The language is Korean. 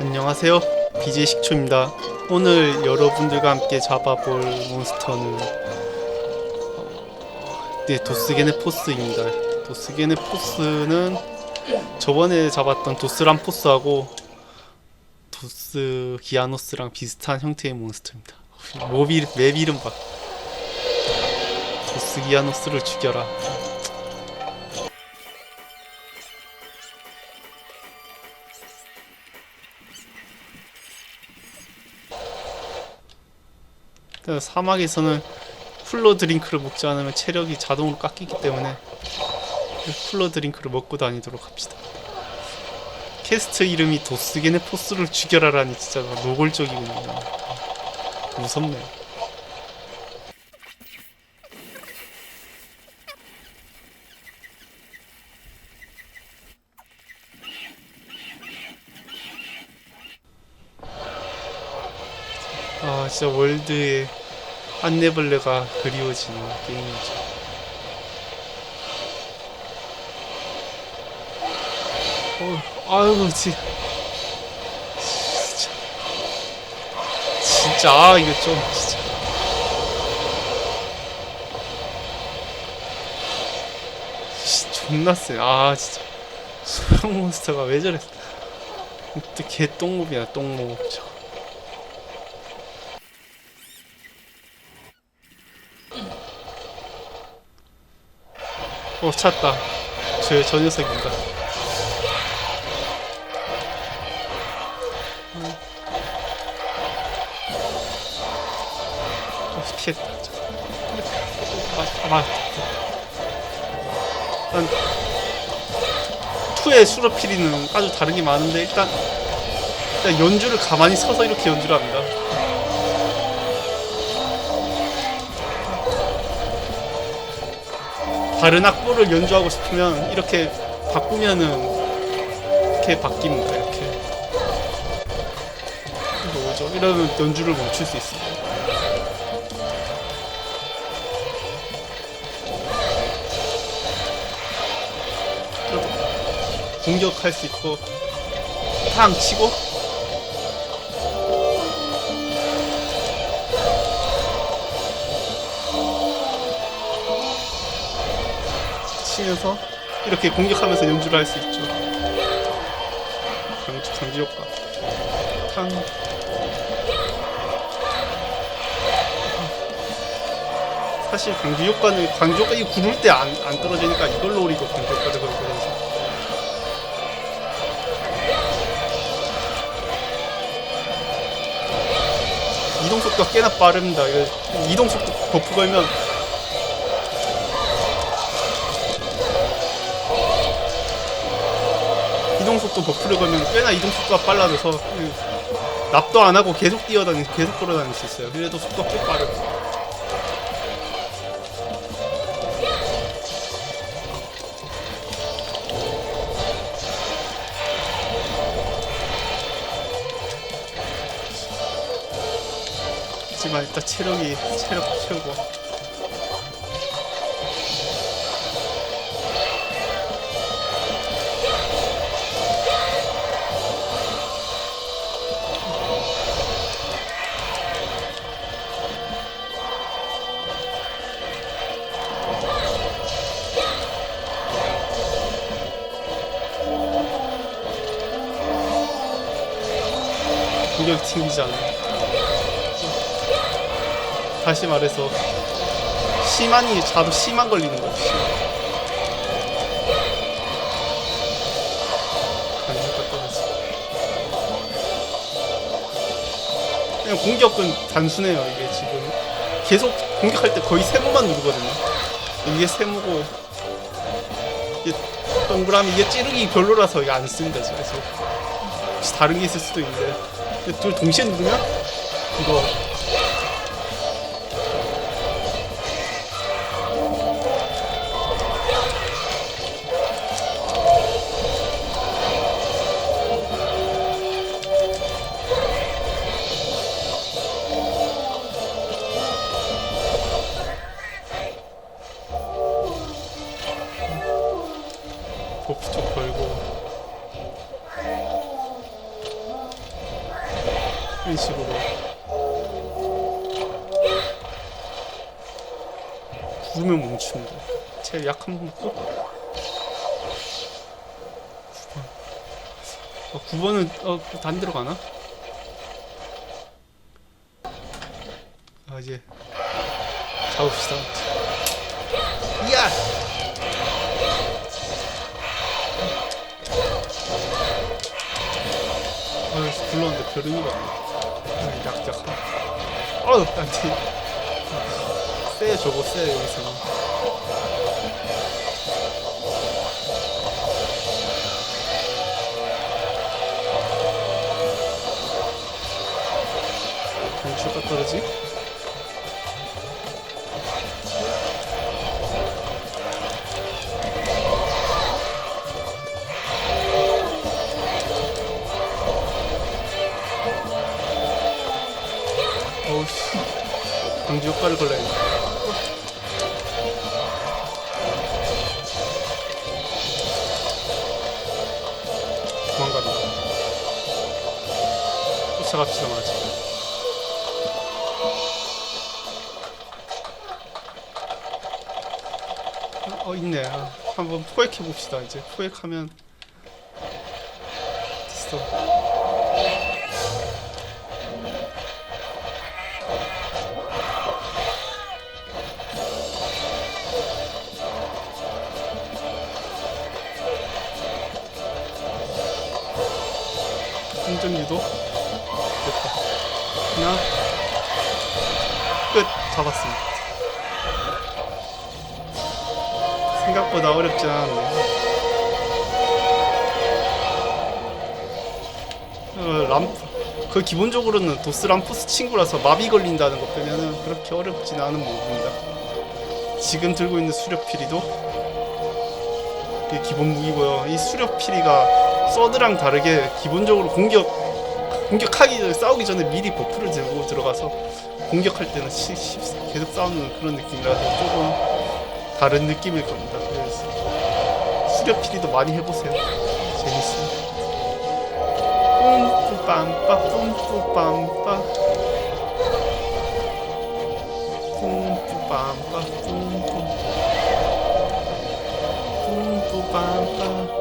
안녕하세요. BJ 식초입니다. 오늘 여러분들과 함께 잡아볼 몬스터는 어, 네 도스게네 포스입니다. 도스게네 포스는 저번에 잡았던 도스란 포스하고 도스 기아노스랑 비슷한 형태의 몬스터입니다. 몹이 맵 이름 봐. 도스 기아노스를 죽여라. 사막에서는 쿨러 드링크를 먹지 않으면 체력이 자동으로 깎이기 때문에 쿨러 드링크를 먹고 다니도록 합시다. 캐스트 이름이 도스게네 포스를 죽여라라니 진짜 노골적이군요. 무섭네. 아 진짜 월드의 안내벌레가 그리워지는 게임이죠. 어, 아유 지, 진짜. 진짜 아 이거 좀 진짜. 씨, 존나 세아 진짜. 소형 몬스터가 왜 저랬어 또 개똥몹이야 똥몹 저. 어 찾다. 저, 저 녀석입니다. 어, 피했다 아, 맞 일단 투의 수로피리는 아주 다른 게 많은데 일단 일단 연주를 가만히 서서 이렇게 연주를 합니다 다른 악보를 연주하고 싶으면 이렇게 바꾸면은 이렇게 바뀝니다. 이렇게 오죠. 이러면 연주를 멈출 수 있습니다. 공격할 수 있고 탕 치고 치면서 이렇게 공격하면서 연주를 할 수 있죠. 강주 강주 효과. 탕. 사실 강주 효과는 강주 효과 이 구를 때 안 안 떨어지니까 이걸 노리고 강주 효과를 그런 거죠. 이동 속도가 꽤나 빠릅니다. 이거 이동 속도 버프 걸면 이동 속도 버프를 걸면 꽤나 이동 속도가 빨라져서 그 납도 안 하고 계속 뛰어다니 계속 걸어다닐 수 있어요. 그래도 속도가 꽤 빠르고. 하지만 일단 체력이 체력 채우고 공격 튕기지 않아. 다시 말해서 심한이 자도 심한 걸리는 그래서. 그냥 공격은 단순해요. 이게 지금 계속 공격할 때 거의 세모만 누르거든요. 이게 세모고 이게 동그라미 이게 찌르기 별로라서 이게 안 씁니다. 그래서 혹시 다른 게 있을 수도 있는데 둘 동시에 누르면? 이거 구르면 멈춥니다. 제일 약한 번 먹고 9번 어, 9번은 어, 단 들어가나? 아 이제 잡읍시다. 이야! 아유 불렀는데 별 의미가 없네. 약 약한. 아유 안돼 쎄 저거 쎄 여기서는 경치가 떨어지? 어우씨. 방지 효과를 걸러야겠 쫓아갑시다 마지 어 있네. 아, 한번 포획해 봅시다 이제. 포획하면. 됐어. 생존 유도 하나 끝. 잡았습니다. 생각보다 어렵지 않았네 어, 람프 그 기본적으로는 도스 람푸스 친구라서 마비 걸린다는 거 빼면은 그렇게 어렵진 않은 무기입니다. 지금 들고 있는 수렵피리도 이게 기본 무기고요. 이 수렵피리가 서드랑 다르게 기본적으로 공격 공격하기 싸우기 전에 미리 버프를 들고 들어가서 공격할 때는 시, 시, 계속 싸우는 그런 느낌이라서 조금 다른 느낌일 겁니다. 그래서 수렵피리도 많이 해보세요. 재밌어요. 뿜뿌빰빠 뿜뿌빰빠 뿜뿌빰빠 뿜뿌 뿜뿌빰빠